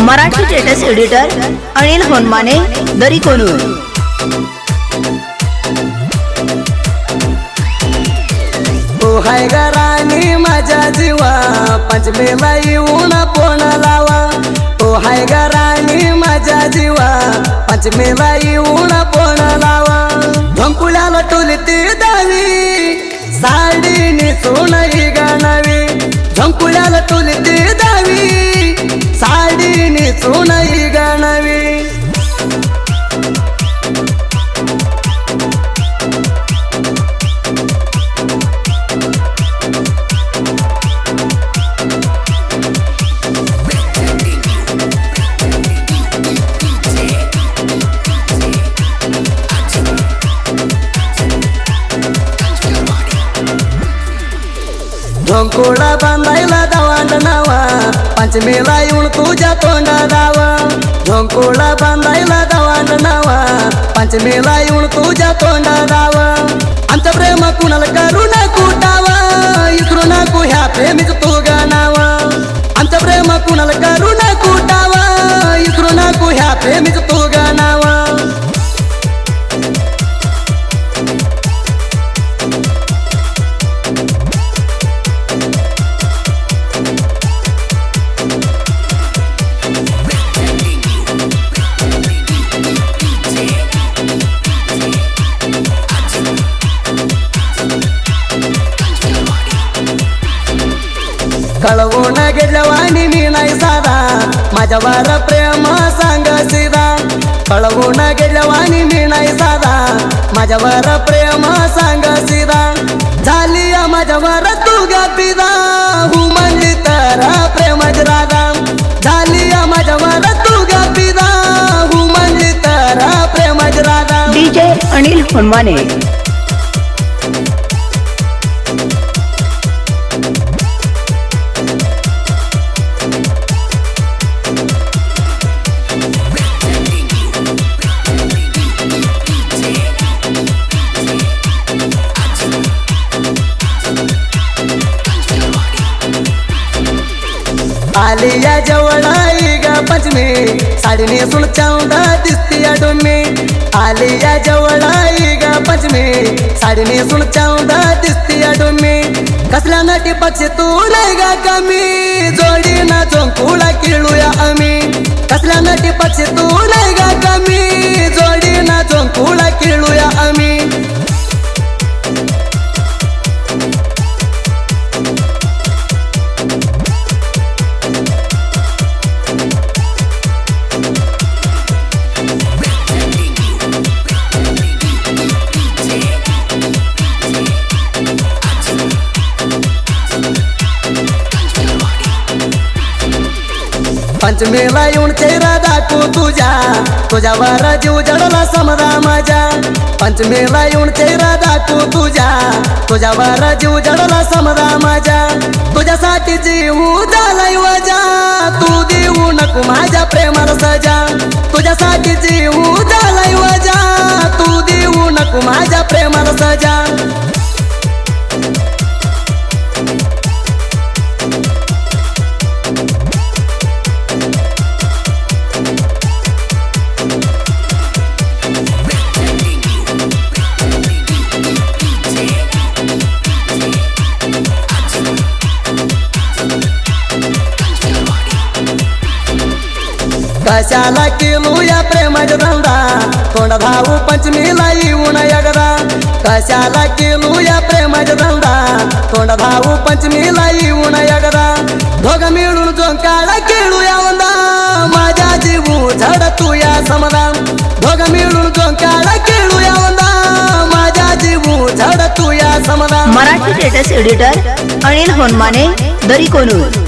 Marathi status editor Anil Honmane Dari Konur. ओ हाय गराणी माझ्या जीवा पंचमेला येऊन पोण लावा? ओ हाय गराणी माझ्या जीवा पंचमेला येऊन साडी झोंकोडा बांधायला दावांड नावा. पंचमीला येऊन तुझ्या तोंडा दावा. झोंकोडा बांधायला दावांड नावा. पंचमीला येऊन तुझ्या तोंडा दावा. आमचं प्रेम कुणाला करू नको टावा इकडू नको ह्या प्रेमीच तू कळवून गेल्यावानी मी नाही साधा. माझ्या वार प्रेम सांग सिदा कळवून गेल्यावानी मी नाही साधा. माझ्या वर प्रेम सांग सिदा झाली या माझ्या वर तू गा पिदा. हू म्हणली तर प्रेमच राधा झाली या माझ्या वर तू गा पिदा. हू म्हणली तर प्रेमच राधा डीजे अनिल होनमाने. आली या जवळाई ग पंचमी. साडी नेसून चौदा दिसती या डोमी. आली या जवळाई ग पंचमी. साडी नेसून चौदा दिसती या डोमी. कसल्या नटी पक्ष तू नाही गा कमी. जोडी ना चोंकुळा किळूया आम्ही. कसल्या नटी पक्षी तू नाही गा कमी. जोडी पंचमेला येऊन चेहरा दाखवू तुझ्या. तुझ्यावर जीव जडला समजा माझ्या. पंचमेला येऊन चेहरा दाखवू तुझ्या. तुझ्यावर जीव जडला समजा माझ्या. तुझ्यासाठी जीव झालाय वजा. तू देऊ नको माझ्या प्रेमाला सजा. कशाला केलो या प्रेमाचा धंदा कोण धावू पंचमीला येऊन एकदा? कशाला केलो या प्रेमाचा धंदा कोण धावू पंचमीला येऊन एकदा? दोघ मिळून जो काळा केळू या वंदा माझ्या जीवू झड तू या समदा दोघ मिळून जो काळा खेळू या वंदा माझ्या जीवू झड तू या समदा मराठी टेटस एडिटर अनिल होनमाने दरी कोनूर.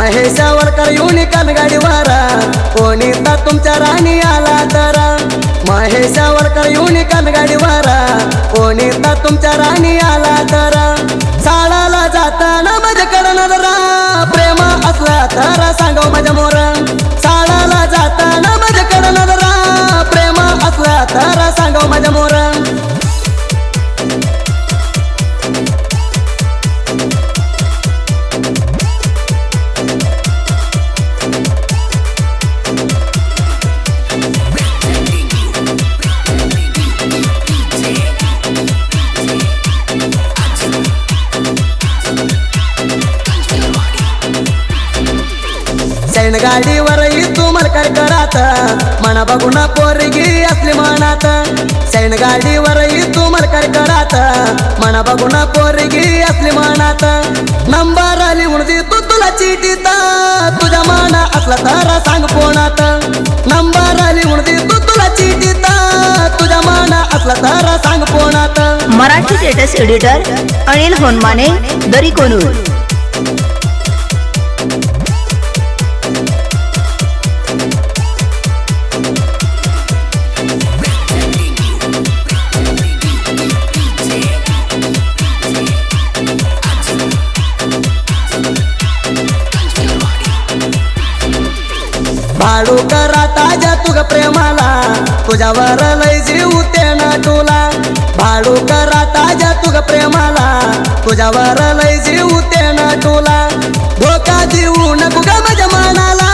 महेश सावरकर गाडी गाडीवारा कोणी तर तुमच्या राणी आला तर? महेश सावरकर गाडी गाडीवारा कोणी तर तुमच्या राणी आला तर? साळाला जाताना माझ्याकडे नजरा. प्रेमा असला तर सांगाव माझ्या मोरा. गाडीवर तू मलकार करात. मना बघून पोरगी असली मनात. सैन गाडीवर तू मलकार करात. मना बघून पोरगी असली मनात. नंबर लिहून दे तू तुला चिटीत तुझ्या मना असला तर सांग कोणात. नंबर लिहून दे तू तुला चिटीत तुझ्या मना असला तर सांग कोणात. Marathi latest editor Anil Honmane Dari Konur. लाडू करा ताज्या तुग प्रेमाला. तुझ्यावर लय जीव ते तुला. भाडू करा ताज्या तुग प्रेमाला. तुझ्यावर लय जीव ते तुला. धोका देऊ नको माझ्या मनाला.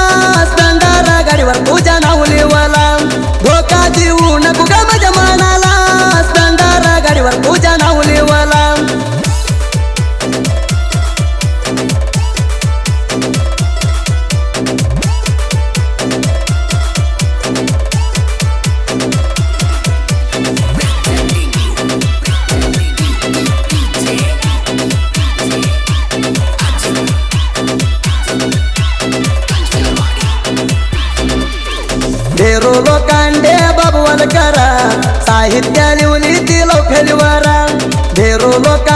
बाबवल करा साहित्य लिवली ती लवखेलीवर ढेरो लोकांडे